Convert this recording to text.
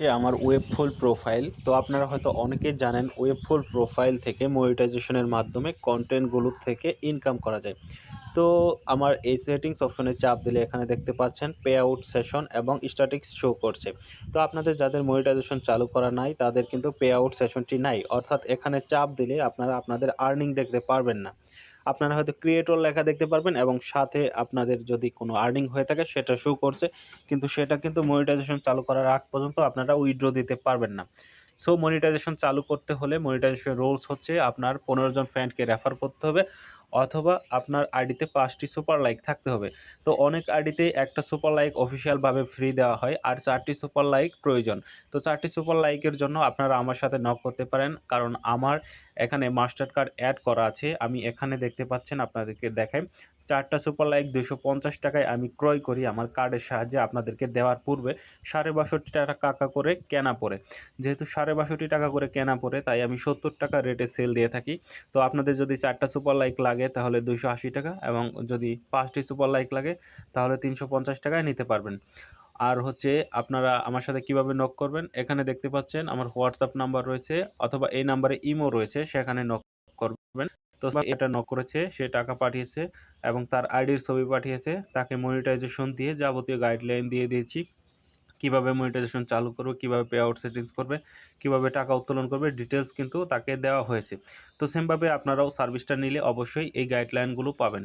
যে আমার ওয়েব ফুল প্রোফাইল তো আপনারা হয়তো অনেকেই জানেন ওয়েব ফুল প্রোফাইল থেকে মনিটাইজেশনের মাধ্যমে কন্টেন্টগুলো থেকে ইনকাম করা যায়। তো আমার এই সেটিংস অপশনে চাপ দিলে এখানে দেখতে পাচ্ছেন পে আউট সেশন এবং স্ট্যাটিক্স শো করছে। তো আপনাদের যাদের মনিটাইজেশন চালু করা নাই, তাদের কিন্তু পে আউট সেশনটি নাই। অর্থাৎ এখানে চাপ দিলে আপনারা আপনাদের আর্নিং দেখতে পারবেন না। আপনারা হয়তো ক্রিয়েটর লেখা দেখতে পারবেন এবং সাথে আপনাদের যদি কোনো আর্নিং হয়ে থাকে সেটা শো করছে। কিন্তু সেটা কিন্তু মনিটাইজেশন চালু করার আগ পর্যন্ত আপনারা উইথড্র দিতে পারবেন না। সো মনিটাইজেশন চালু করতে হলে মনিটাইজেশন রোলস হচ্ছে আপনার পনেরো জন ফ্রেন্ডকে রেফার করতে হবে। অথবা আপনার আইডিতে পাঁচটি সুপার লাইক থাকতে হবে। তো অনেক আইডিতে একটা সুপার লাইক অফিসিয়ালভাবে ফ্রি দেওয়া হয় আর চারটি সুপার লাইক প্রয়োজন। তো চারটি সুপার লাইকের জন্য আপনারা আমার সাথে নক করতে পারেন কারণ আমার এখানে মাস্টার কার্ড অ্যাড করা আছে। আমি এখানে দেখতে পাচ্ছেন আপনাদেরকে দেখাই। চারটা সুপার লাইক দুশো পঞ্চাশ টাকায় আমি ক্রয় করি আমার কার্ডের সাহায্যে আপনাদেরকে দেওয়ার পূর্বে। সাড়ে বাষট্টি টাকা করে কেনা পড়ে। যেহেতু সাড়ে বাষট্টি টাকা করে কেনা পড়ে, তাই আমি সত্তর টাকা রেটে সেল দিয়ে থাকি। তো আপনাদের যদি চারটা সুপার লাইক লাগে তাহলে দুশো আশি টাকা এবং যদি পাঁচটি সুপার লাইক লাগে, তাহলে তিনশো পঞ্চাশ টাকায় নিতে পারবেন। আর হচ্ছে আপনারা আমার সাথে কীভাবে নক করবেন, এখানে দেখতে পাচ্ছেন আমার হোয়াটসঅ্যাপ নাম্বার রয়েছে অথবা এই নাম্বারে ইমো রয়েছে, সেখানে নক করবেন। তো এটা নক করেছে, সে টাকা পাঠিয়েছে এবং তার আইডির ছবি পাঠিয়েছে, তাকে মনিটাইজেশন দিয়ে যাবতীয় গাইডলাইন দিয়ে দিয়েছি। কীভাবে মনিটাইজেশন চালু করবে, কীভাবে পে আউট সেটিংস করবে, কীভাবে টাকা উত্তোলন করবে ডিটেলস কিন্তু তাকে দেওয়া হয়েছে। তো সেমভাবে আপনারাও সার্ভিসটা নিলে অবশ্যই এই গাইডলাইনগুলো পাবেন।